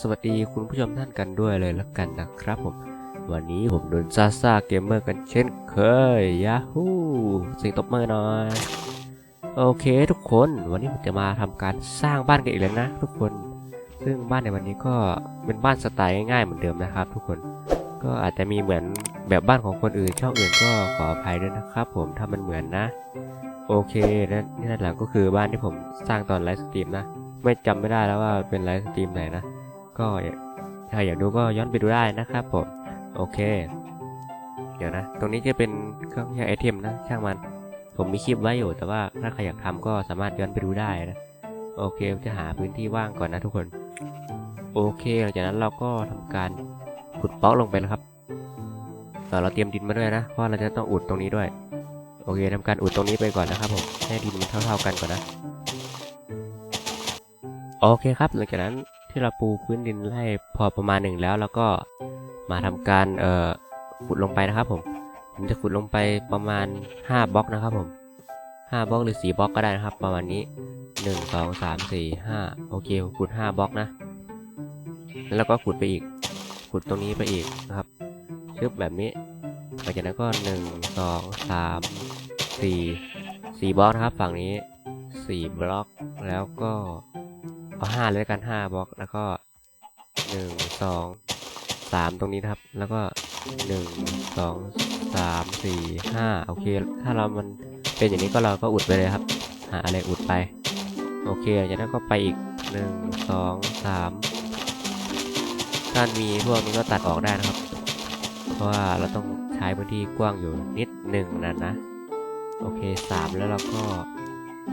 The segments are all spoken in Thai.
สวัสดีคุณผู้ชมท่านกันด้วยเลยละกันนะครับผม วันนี้ผมโดนซาซาเกมเมอร์กันเช่นเคยยาฮูสิ่งตบมือหน่อย โอเคทุกคนวันนี้ผมจะมาทำการสร้างบ้านกันอีกแล้วนะทุกคน ซึ่งบ้านในวันนี้ก็เป็นบ้านสไตล์ง่ายๆเหมือนเดิมนะครับ ทุกคนก็อาจจะมีเหมือนแบบบ้านของคนอื่นช่องอื่นก็ขออภัยด้วยนะครับผมถ้ามันเหมือนนะ โอเคและนี่ด้านหลังก็คือบ้านที่ผมสร้างตอนไลฟ์สตรีมนะ ไม่จำไม่ได้แล้วว่าเป็นไลฟ์สตรีมไหนนะ ก็ถ้าอยากดูก็ย้อนไปดูได้นะครับผมโอเค เดี๋ยวนะ ตรงนี้จะเป็นเครื่องใช้ไอเทมนะช่างมัน ผมมีคลิปไว้อยู่ แต่ว่าถ้าใครอยากทำก็สามารถย้อนไปดูได้นะโอเคจะหาพื้นที่ว่างก่อนนะทุกคน โอเคหลังจากนั้นเราก็ทำการขุดบล็อกลงไปนะครับเอ่อเราเตรียมดินมาด้วยนะเพราะเราจะต้องอุดตรงนี้ด้วย โอเคทำการอุดตรงนี้ไปก่อนนะครับผมให้ดินมันเท่า ๆกันก่อนนะ โอเคครับหลังจากนั้น ที่เราปูพื้นดินให้พอประมาณหนึ่งแล้วแล้วก็มาทำการเอ่อขุดลงไปนะครับผมผมจะขุดลงไปประมาณ 5บล็อกนะครับผม5บล็อกหรือ4บล็อกก็ได้นะครับ ประมาณนี้ 1 2 3 4 5 โอเคผมขุด5บล็อกนะ แล้วก็ขุดไปอีก ขุดตรงนี้ไปอีกนะครับชึบแบบนี้หลังจากนั้นก็ 1 2 3 4 4บล็อกนะครับ ฝั่งนี้ 4 บล็อกแล้วก็ เอา5เลยกัน5บล็อกแล้วก็1 2 3ตรงนี้นะครับ แล้วก็1 2 3 4 5โอเค ถ้าเรามันเป็นอย่างนี้ก็เราก็อุดไปเลยครับ หาอะไรอุดไป โอเคหลังจากนั้นก็ไปอีก1 2 3ถ้ามีพวกนี้ก็ตัดออกได้นะครับ เพราะว่าเราต้องใช้พื้นที่กว้างอยู่นิดหนึ่งนั่นนะ โอเค3แล้วเราก็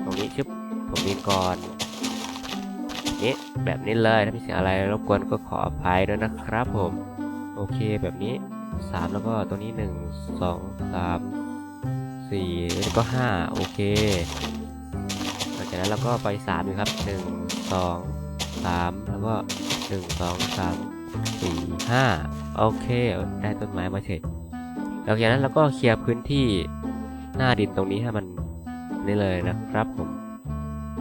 ตรงนี้ชึบผมมีก่อน นี้แบบนี้เลยถ้ามีเสียงอะไรรบกวนก็ขออภัยด้วยนะครับผม โอเคแบบนี้ 3 แล้วก็ตัวนี้ 1 2 3 4แล้วก็5โอเคหลังจากนั้นเราก็ไป3เลยครับ 1 2 3 แล้วก็ 1 2 3 4 5 โอเค ได้ต้นไม้มาเสร็จหลังจากนั้นเราก็เคลียร์พื้นที่หน้าดินตรงนี้ให้มันนี่เลยนะครับผม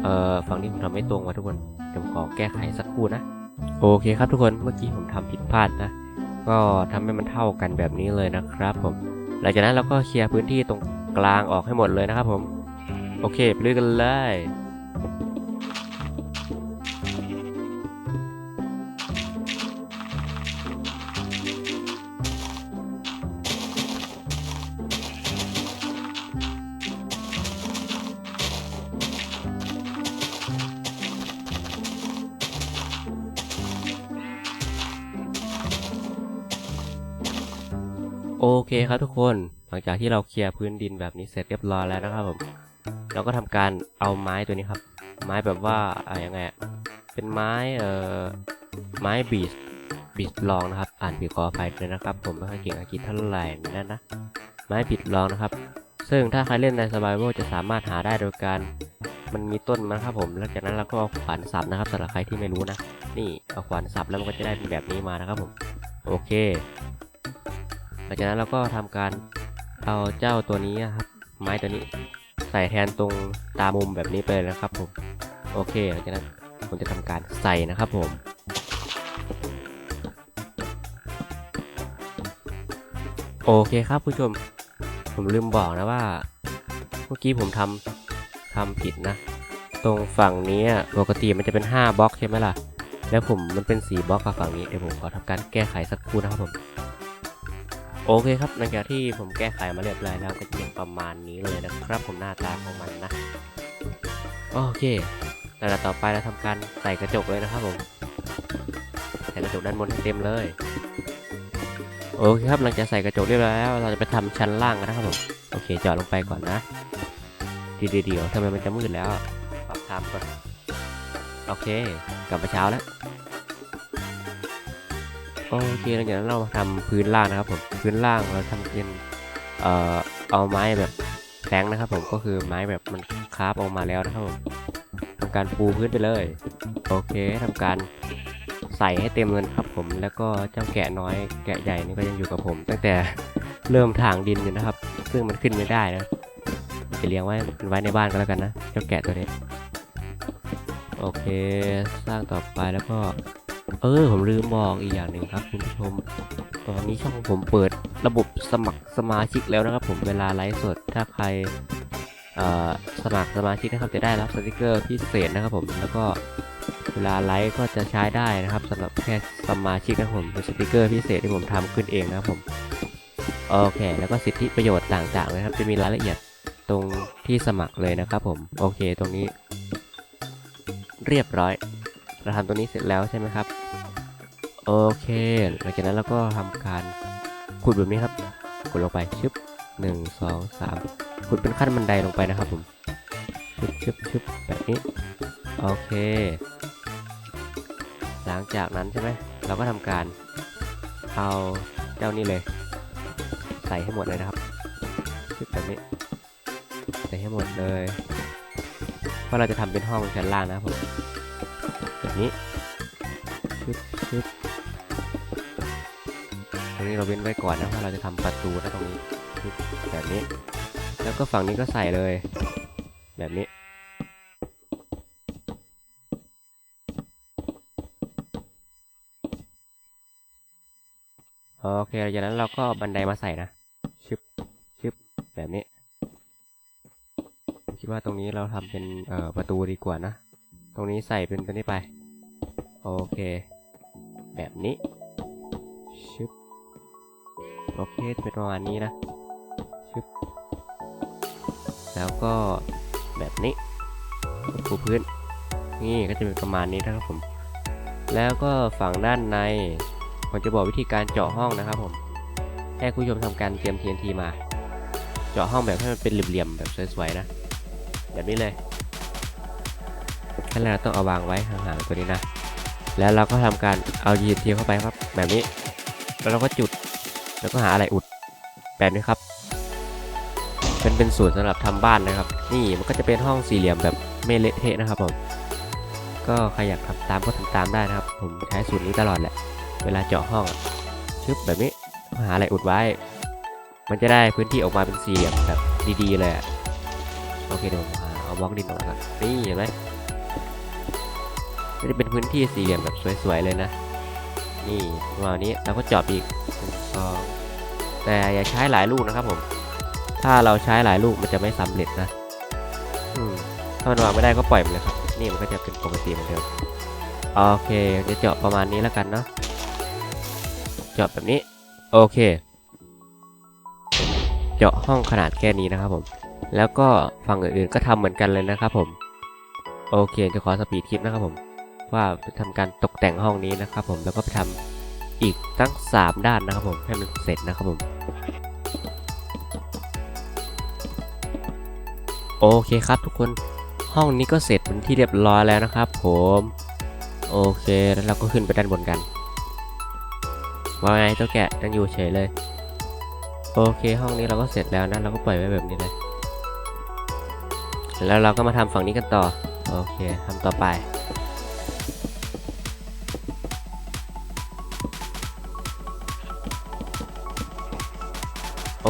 เอ่อ ฝั่งนี้ผมทำไม่ตรงว่ะทุกคน ผมขอแก้ไขสักครู่นะ โอเคครับทุกคนเมื่อกี้ผมทำผิดพลาดนะ ก็ทำให้มันเท่ากันแบบนี้เลยนะครับผม หลังจากนั้นเราก็เคลียร์พื้นที่ตรงกลางออกให้หมดเลยนะครับผม โอเคไปลุยกันเลย เคครับทุกคนหลังจากที่เราเคลียร์พื้นดินแบบนี้เสร็จเรียบร้อยแล้วนะครับผมเราก็ทำการเอาไม้ตัวนี้ครับ ไม้แบบว่าอะไรยังไงเป็นไม้เอ่อไม้บีชบีชลองนะครับ อ่านผิดขออภัยเลยนะครับ ผมไม่ค่อยเก่งอังกฤษเท่าไหร่นั่นนะ ไม้บีชลองนะครับ ซึ่งถ้าใครเล่นในสบายโวจะสามารถหาได้โดยการ มันมีต้นมันครับผมแล้วจากนั้นเราก็เอาขวานสับนะครับสำหรับใครที่ไม่รู้นะ นี่เอาขวานสับแล้วมันก็จะได้เป็นแบบนี้มานะครับผม โอเค ลังจากนั้นเราก็ทำการเอาเจ้าตัวนี้นครับ ไม้ตัวนี้ ใส่แทนตรงตามุมแบบนี้ไปเลยนะครับผมโอเคหลังจากนั้นผมจะทำการใส่นะครับผมโอเคครับผู้ชม ผมลืมบอกนะว่า เมื่อกี้ผมทำทำผิดนะ ตรงฝั่งนี้ปกติมันจะเป็น 5บล็อกใช่ไหมล่ะ แล้วผมมันเป็น 4บล็อกกับฝั่งนี้เดี๋ยวผมขอทำการแก้ไขสักครู่นะครับผม โอเคครับหลังจากที่ผมแก้ไขมาเรียบร้อยแล้วก็จะเป็นประมาณนี้เลยนะครับ ผมหน้าตาของมันนะ โอเคแต่ต่อไปเราทำการใส่กระจกเลยนะครับผมใส่กระจกด้านบนให้เต็มเลยโอเคครับหลังจากใส่กระจกเรียบร้อยแล้วเราจะไปทำชั้นล่างกันนะครับผมโอเคเจาะลงไปก่อนนะดีเดี๋ยวทำไมมันจะมืดแล้วปรับไทม์ก่อนโอเค กลับมาเช้าแล้ว โอเคหลังจากนั้นเราทำพื้นล่างนะครับผมพื้นล่างเราทำเป็นเอ่อเอาไม้แบบแทงนะครับ ผมก็คือไม้แบบมันคราฟออกมาแล้วนะครับผมทำการปูพื้นไปเลย โอเคทำการใส่ให้เต็มเลยนครับผม แล้วก็เจ้าแกะน้อยแกะใหญ่นี่ก็ยังอยู่กับผม ตั้งแต่เริ่มถางดินอยู่นะครับ ซึ่งมันขึ้นไม่ได้นะจะเลี้ยงไว้ไว้ในบ้านก็แล้วกันนะเจ้าแกะตัวนี้ โอเค สร้างต่อไปแล้วก็ เออผมลืมบอกอีกอย่างหนึ่งครับคุณผู้ชม ตอนนี้ช่องผมเปิดระบบสมัครสมาชิกแล้วนะครับผมเวลาไลฟ์สดถ้าใครสมัครสมาชิกนะครับจะได้รับสติกเกอร์พิเศษนะครับผมแล้วก็เวลาไลฟ์ก็จะใช้ได้นะครับสำหรับแค่สมาชิกนะครับผมเป็นสติกเกอร์พิเศษที่ผมทำขึ้นเองนะครับผมโอเค แล้วก็สิทธิประโยชน์ต่างๆนะครับจะมีรายละเอียดตรงที่สมัครเลยนะครับผมโอเคตรงนี้ เรียบร้อยเราทำตัวนี้เสร็จแล้วใช่ไหมครับ โอเค หลังจากนั้นเราก็ทำการขุดแบบนี้ครับขุดลงไปชึบหนึ่งสองสามขุดเป็นขั้นบันไดลงไปนะครับผมชึบชึบชึบแบบนี้โอเค หลังจากนั้นใช่ไหมเราก็ทำการเอาเจ้านี่เลย ใส่ให้หมดเลยนะครับชึบแบบนี้ใส่ให้หมดเลยเพราะเราจะทำเป็นห้องชั้นล่างนะครับผมแบบนี้ชึบชึบ รงนี้เราเว้นไว้ก่อนนะเพราะเราจะทำประตูนะตรงนี้แบบนี้ แล้วก็ฝั่งนี้ก็ใส่เลย แบบนี้โอเคจากนั้นเราก็บันไดมาใส่นะชึบชึบแบบนี้คิดว่าตรงนี้เราทำเป็นเอ่อประตูดีกว่านะ ตรงนี้ใส่เป็นตัวนี้ไป โอเค แบบนี้ชึบ โอเคจะเป็นประมาณนี้นะชึบแล้วก็แบบนี้ปูพื้น นี่ก็จะเป็นประมาณนี้นะครับผม แล้วก็ฝั่งด้านใน ผมจะบอกวิธีการเจาะห้องนะครับผมให้คุณผู้ชมทำการเตรียม TNT มา เจาะห้องแบบให้มันเป็นเหลี่ยมๆแบบสวยๆนะ แบบนี้เลยขั้นแรกเราต้องเอาวางไว้ห่างๆตัวนี้นะ แล้วเราก็ทำการเอา TNT เข้าไปครับ แบบนี้ แล้วเราก็จุด แล้วก็หาอะไรอุดแบบนี้ครับเป็นเป็นสูตรสำหรับทำบ้านนะครับ นี่มันก็จะเป็นห้องสี่เหลี่ยมแบบไม่เละเทะนะครับผมก็ใครอยากทำตามก็ทำตามได้นะครับ ผมใช้สูตรนี้ตลอดแหละ เวลาเจาะห้องชึบแบบนี้หาอะไรอุดไว้ มันจะได้พื้นที่ออกมาเป็นสี่เหลี่ยมแบบดีๆเลยโอเคเดี๋ยวผมหาเอาบล็อกดินออกก่อนนี่เห็นไหมจะเป็นพื้นที่สี่เหลี่ยมแบบสวยๆเลยนะ นี่ประมาณนี้เราก็เจาะอีกสอง แต่อย่าใช้หลายลูกนะครับผม ถ้าเราใช้หลายลูกมันจะไม่สำเร็จนะอืมถ้ามันวางไม่ได้ก็ปล่อยมันเลยครับ นี่มันก็จะเป็นปกติเหมือนเดิมโอเคจะเจาะประมาณนี้แล้วกันเนาะเจาะแบบนี้ โอเค เจาะห้องขนาดแค่นี้นะครับผม แล้วก็ฝั่งอื่นๆก็ทำเหมือนกันเลยนะครับผม โอเคจะขอสปีดคลิปนะครับผม ว่าจะทำการตกแต่งห้องนี้นะครับผมแล้วก็ไปทำ อีกตั้ง 3 ด้านนะครับผมให้มันเสร็จนะครับผมโอเคครับทุกคนห้องนี้ก็เสร็จเป็นที่เรียบร้อยแล้วนะครับ ผมโอเคแล้วเราก็ขึ้นไปด้านบนกันว่าไงเจ้าแกะยังอยู่เฉยเลยโอเคห้องนี้เราก็เสร็จแล้วนะเราก็ปล่อยไว้แบบนี้เลยแล้วเราก็มาทำฝั่งนี้กันต่อโอเคทำต่อไป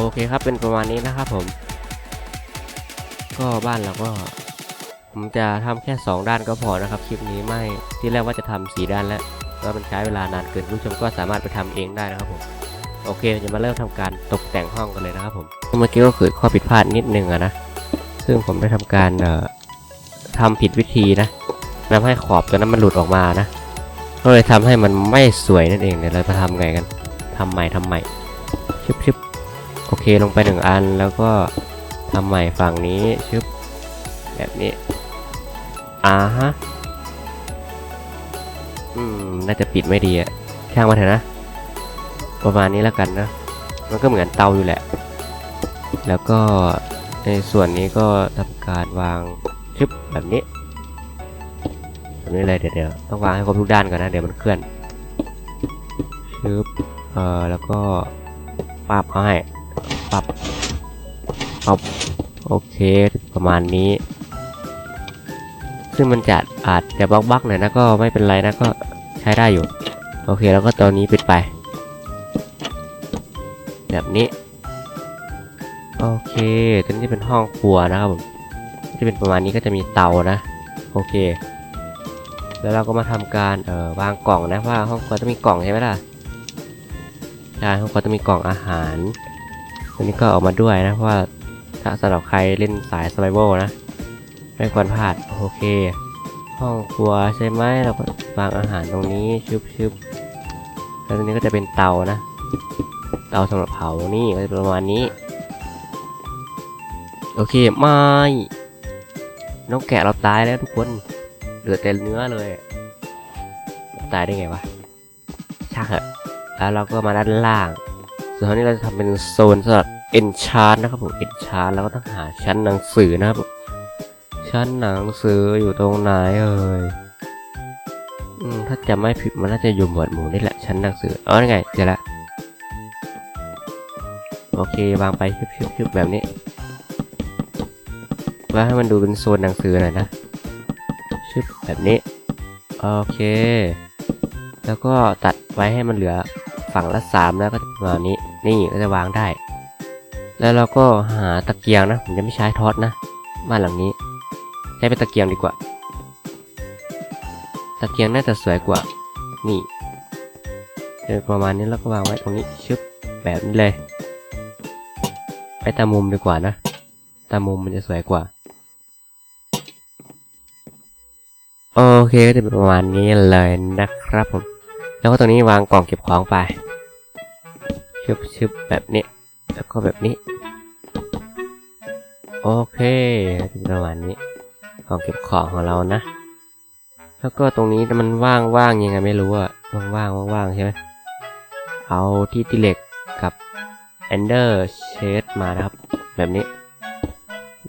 โอเคครับเป็นประมาณนี้นะครับผม ก็บ้านเราก็ ผมจะทำแค่ 2 ด้านก็พอนะครับคลิปนี้ไม่ที่แรกว่าจะทำ4ด้านแล้วแล้วมันใช้เวลานานเกินคุณผู้ชมก็สามารถไปทำเองได้นะครับผมโอเคจะมาเริ่มทำการตกแต่งห้องกันเลยนะครับผมเมื่อกี้ก็เกิดข้อผิดพลาดนิดนึงอะนะซึ่งผมได้ทำการเอ่อทำผิดวิธีนะทำให้ขอบตัวนั้นมันหลุดออกมานะก็เลยทำให้มันไม่สวยนั่นเองเดี๋ยวเราจะทำไงกันทำใหม่ทำใหม่ชึบชึบ โอเคลงไปหนึ่งอันแล้วก็ทำใหม่ฝั่งนี้ชึบแบบนี้อ่าฮะอืมน่าจะปิดไม่ดีอะช่างมาเถอะนะ ประมาณนี้แล้วกันนะมันก็เหมือนเตาอยู่แหละ แล้วก็ในส่วนนี้ก็ทำการวางชึบแบบนี้แบบนี้เลยเดี๋ยวเดี๋ยวต้องวางให้ครบทุกด้านก่อนนะเดี๋ยวมันเคลื่อนชึบเอ่อแล้วก็ปรับเขาให้ ปรับเอาโอเค ประมาณนี้ ซึ่งมันจะอาจจะบล็อกๆหน่อยนะก็ไม่เป็นไรนะก็ใช้ได้อยู่ โอเคแล้วก็ตัวนี้ปิดไป แบบนี้ โอเคตัวนี้เป็นห้องครัวนะครับผมจะเป็นประมาณนี้ก็จะมีเตานะ โอเค แล้วเราก็มาทำการเอ่อวางกล่องนะว่าห้องครัวต้องมีกล่องใช่ไหมล่ะใช่ห้องครัวต้องมีกล่องอาหาร ตัวนี้ก็ออกมาด้วยนะเพราะว่าถ้าสำหรับใครเล่นสาย s u r v i v a l นะ ไม่ควรพลาด โอเค ห้องครัวใช่ไหมเราก็วางอาหารตรงนี้ชึบชึบแล้วตรงนี้ก็จะเป็นเตานะ เตาสำหรับเผานี่ก็จะประมาณนี้ โอเคไม่น้องแกะเราตายแล้วทุกคนเหลือแต่เนื้อเลย ตายได้ไงวะช่างเถอะแล้วเราก็มาด้านล่าง ส่วนตรงนี้เราจะทำเป็นโซนสำหรับ enchant นะครับผม enchant แล้วก็ต้องหาชั้นหนังสือนะครับชั้นหนังสืออยู่ตรงไหนเอ่ยถ้าจะไม่ผิดมันน่าจะอยู่หมวดหมู่นี่แหละชั้นหนังสือเออไงเจอละโอเควางไปชึบๆๆแบบนี้ว่าให้มันดูเป็นโซนหนังสือหน่อยนะชึบแบบนี้ โอเค แล้วก็ตัดไว้ให้มันเหลือ ฝั่งละสามแล้วก็ประมาณนี้ นี่ก็จะวางได้ แล้วเราก็หาตะเกียงนะ ผมจะไม่ใช้ทอดนะ บ้านหลังนี้ ใช้เป็นตะเกียงดีกว่า ตะเกียงน่าจะสวยกว่า นี่เดินประมาณนี้แล้วก็วางไว้ตรงนี้ชึบแบบนี้เลย ไปตามมุมดีกว่านะ ตามมุมมันจะสวยกว่า โอเคก็จะเป็นประมาณนี้เลยนะครับผม แล้วก็ตรงนี้วางกล่องเก็บของไปชึบชึบแบบนี้ แล้วก็แบบนี้ โอเคประมาณนี้กล่องเก็บของของเรานะ แล้วก็ตรงนี้มันว่างว่างๆยังไงไม่รู้อะว่างว่างว่างว่างๆใช่ไหมเอาที่ติเหล็กกับ Ender Shade มานะครับ แบบนี้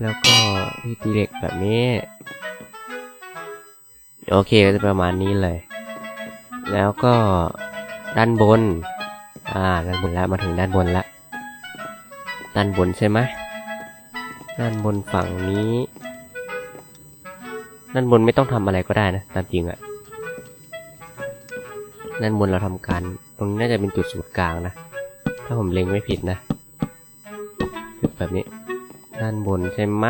แล้วก็ที่ติเหล็กแบบนี้ โอเคก็จะประมาณนี้เลย แล้วก็ด้านบน อ่า ด้านบนแล้วมาถึงด้านบนแล้วด้านบนใช่ไหมด้านบนฝั่งนี้ ด้านบนไม่ต้องทำอะไรก็ได้นะ ตามจริงอะด้านบนเราทำการ ตรงนี้น่าจะเป็นจุดศูนย์กลางนะ ถ้าผมเล็งไม่ผิดนะจุดแบบนี้ ด้านบนใช่ไหม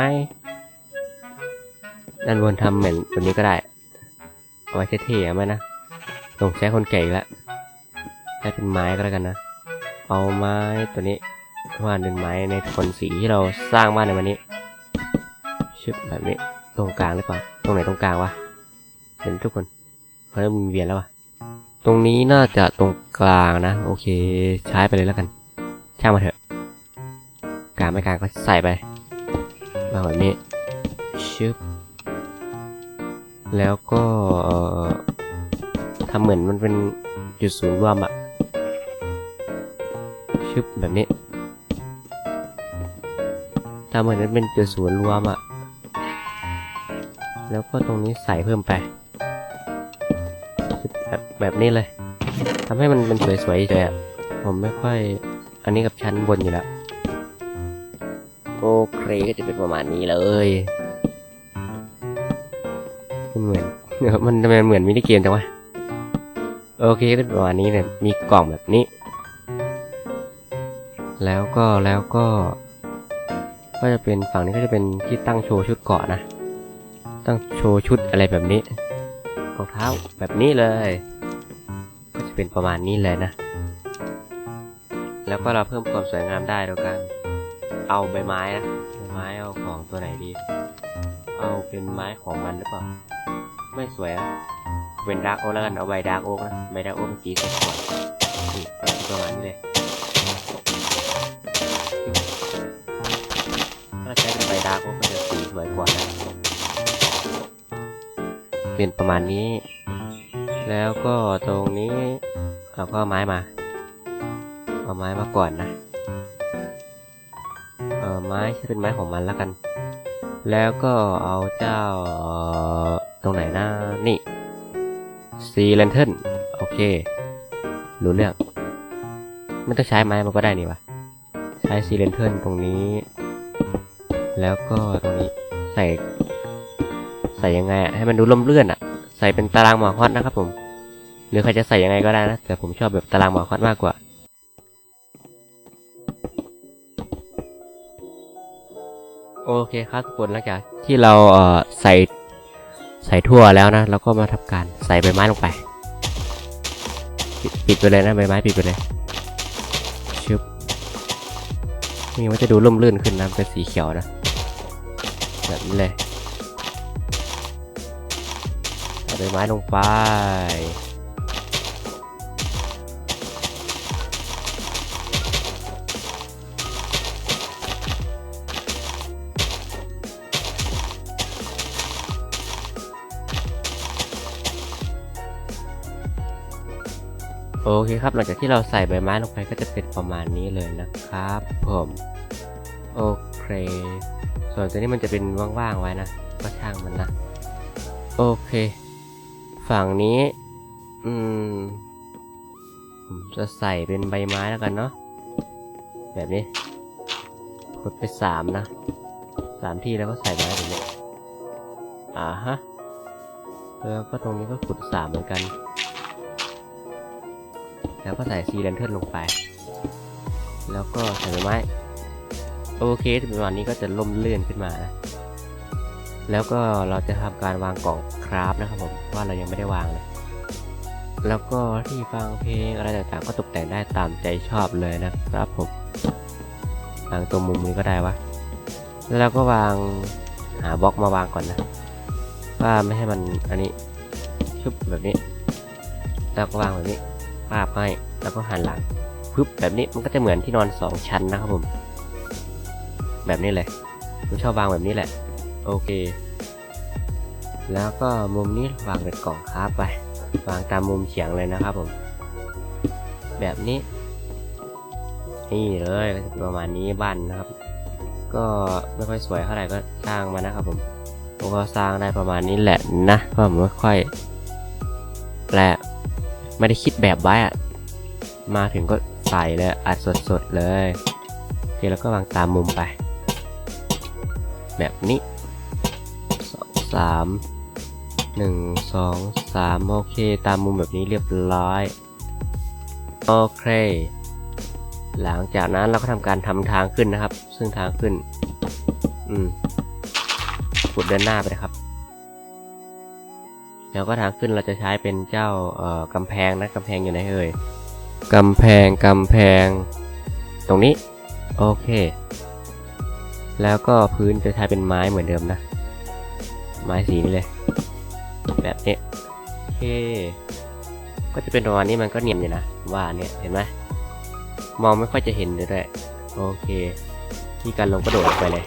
ด้านบนทำเหมือนตัวนี้ก็ได้ เอาไว้เท่ๆไหมนะ ต้องใช้คนแก่อีกแล้วใช้เป็นไม้ก็แล้วกันนะ เอาไม้ตัวนี้วาดเป็นไม้ในโทนสีที่เราสร้างบ้านในวันนี้ชึบแบบนี้ตรงกลางหรือเปล่าตรงไหนตรงกลางวะเห็นทุกคนเพราะเริ่มวนเวียนแล้ววะตรงนี้น่าจะตรงกลางนะ โอเค ใช้ไปเลยแล้วกัน ช่างมาเถอะกลางไม่กลางก็ใส่ไปวางแบบนี้ชึบแล้วก็ ทำเหมือนมันเป็นจุดศูนย์รวมอะชึบแบบนี้ทำเหมือนมันเป็นจุดศูนย์รวมอะแล้วก็ตรงนี้ใส่เพิ่มไปชึบแบบแบบนี้เลยทำให้มันเป็นสวยๆเลยอะผมไม่ค่อย อันนี้กับชั้นบนอยู่แล้ว โอเคก็จะเป็นประมาณนี้เลยเหมือนเดี๋ยวมันทำไมเหมือนมินิเกมจังวะ โอเคก็ประมาณนี้เนี่ยมีกล่องแบบนี้ แล้วก็แล้วก็ ก็จะเป็นฝั่งนี้ก็จะเป็นที่ตั้งโชว์ชุดเกาะนะ ตั้งโชว์ชุดอะไรแบบนี้รองเท้าแบบนี้เลย ก็จะเป็นประมาณนี้เลยนะ แล้วก็เราเพิ่มความสวยงามได้โดยการเอาใบไม้นะ เป็นไม้ของมันหรือเปล่า ไม่สวยอะเป็นดาร์กโอ๊กแล้วกันเอาใบดาร์กโอ๊กนะใบดาร์กโอ๊กเป็นสีสวยนี่ประมาณนี้เลยถ้าใช้เป็นใบดาร์กโอ๊กก็จะสีสวยกว่านะเป็นประมาณนี้ แล้วก็ตรงนี้เราก็เอไม้มาเอาไม้มาก่อนนะ เออไม้ใช้เป็นไม้ของมันแล้วกัน แล้วก็เอาเจ้าตรงไหนนะนี่ซีเลนเทิลโอเค รู้เรื่องไม่ต้องใช้ไม้มันก็ได้นี่วะใช้ซีเลนเทิลตรงนี้ แล้วก็ตรงนี้ใส่ ใส่ยังไงอะให้มันดูล่มเลื่อนอะใส่เป็นตารางหมอคอดนะครับผม หรือใครจะใส่ยังไงก็ได้นะแต่ผมชอบแบบตารางหมอคอดมากกว่า โอเคครับทุกคนหลังจากที่เราเอ่อใส่ใส่ทั่วแล้วนะแล้วก็มาทำการใส่ใบไม้ลงไปปิดปิดไปเลยนะใบไม้ปิดไปเลยชึบนี่มันจะดูร่มรื่นขึ้นนะเป็นสีเขียวนะแบบนี้เลยใส่ใบไม้ลงไป โอเคครับ หลังจากที่เราใส่ใบไม้ลงไปก็จะเป็นประมาณนี้เลยนะครับผมโอเค ส่วนตัวนี้มันจะเป็นว่างๆไว้นะ ก็ช่างมันนะ โอเค ฝั่งนี้ อืม ผมจะใส่เป็นใบไม้แล้วกันเนาะ แบบนี้กดไปสามนะสามที่แล้วก็ใส่ไม้แบบนี้อ่าฮะ แล้วก็ตรงนี้ก็ขุดสามเหมือนกัน แล้วก็ใส่ซีเลนเทิลลงไป แล้วก็ใส่ไม้โอเคประมาณนี้ก็จะล่มเลื่อนขึ้นมานะแล้วก็เราจะทำการวางกล่องคราฟนะครับผมว่าเรายังไม่ได้วางเลยแล้วก็ที่ฟังเพลงอะไรต่างๆ ก็ตกแต่งได้ตามใจชอบเลยนะครับผมวางตรงมุมนี้ก็ได้วะแล้วเราก็วางหาบล็อกมาวางก่อนนะว่าไม่ให้มันอันนี้ชุบแบบนี้แล้วก็วางแบบนี้ ภาพให้แล้วก็หันหลังปึ๊บแบบนี้มันก็จะเหมือนที่นอนสองชั้นนะครับผม แบบนี้เลยผมชอบวางแบบนี้แหละ โอเค แล้วก็มุมนี้วางเป็นกล่องคราฟไป วางตามมุมเฉียงเลยนะครับผม แบบนี้ นี่เลยประมาณนี้บ้านนะครับ ก็ไม่ค่อยสวยเท่าไหร่ก็สร้างมานะครับผมผมก็สร้างได้ประมาณนี้แหละนะเพราะผมไม่ค่อยแหละ ไม่ได้คิดแบบไว้อะมาถึงก็ใส่เลยอัดสดๆเลยโอเคแล้วก็วางตามมุมไป แบบนี้สองสามหนึ่งสองสามโอเค ตามมุมแบบนี้เรียบร้อยโอเคหลังจากนั้นเราก็ทำการทำทางขึ้นนะครับ ซึ่งทางขึ้น อืมกดเดินหน้าไปนะครับ แล้วก็ทางขึ้นเราจะใช้เป็นเจ้าเอ่อกำแพงนะกำแพงอยู่ไหนเอ่ยกำแพงกำแพง ตรงนี้ โอเค แล้วก็พื้นจะใช้เป็นไม้เหมือนเดิมนะ ไม้สีนี้เลย แบบนี้โอเค ก็จะเป็นประมาณนี้มันก็เนียนอยู่นะว่าเนี่ยเห็นไหมมองไม่ค่อยจะเห็นเลยด้วยโอเคที่การลงกระโดดลงไปเลย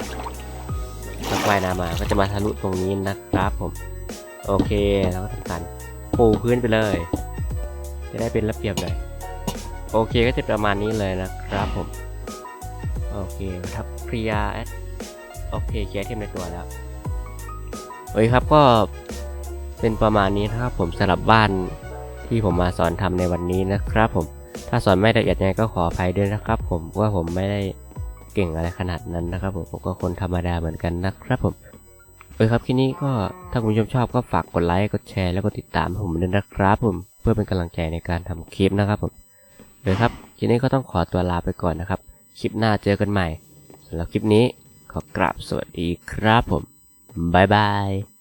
แล้วว่ายน้ำมาก็จะมาทะลุตรงนี้นะครับผม โอเคแล้วก็ทำการปูพื้นไปเลย จะได้เป็นระเบียบหน่อยโอเคก็จะประมาณนี้เลยนะครับผม โอเคทับเคลียร์แอดโอเคเคลียร์เทมในตัวแล้วโอเคครับก็เป็นประมาณนี้นะครับผมสำหรับบ้านที่ผมมาสอนทำในวันนี้นะครับผม ถ้าสอนไม่ละเอียดยังไงก็ขออภัยด้วยนะครับผมว่าผมไม่ได้เก่งอะไรขนาดนั้นนะครับผมผมก็คนธรรมดาเหมือนกันนะครับผม เอเครับคลิปนี้ก็ถ้าคุณผู้ชมชอบก็ฝากกดไลค์ กดแชร์ แล้วก็ติดตามผมด้วยนะครับผม เพื่อเป็นกำลังใจในการทำคลิปนะครับผมเออครับคลิปนี้ก็ต้องขอตัวลาไปก่อนนะครับ คลิปหน้าเจอกันใหม่สำหรับคลิปนี้ขอกราบสวัสดีครับผมบ๊ายบาย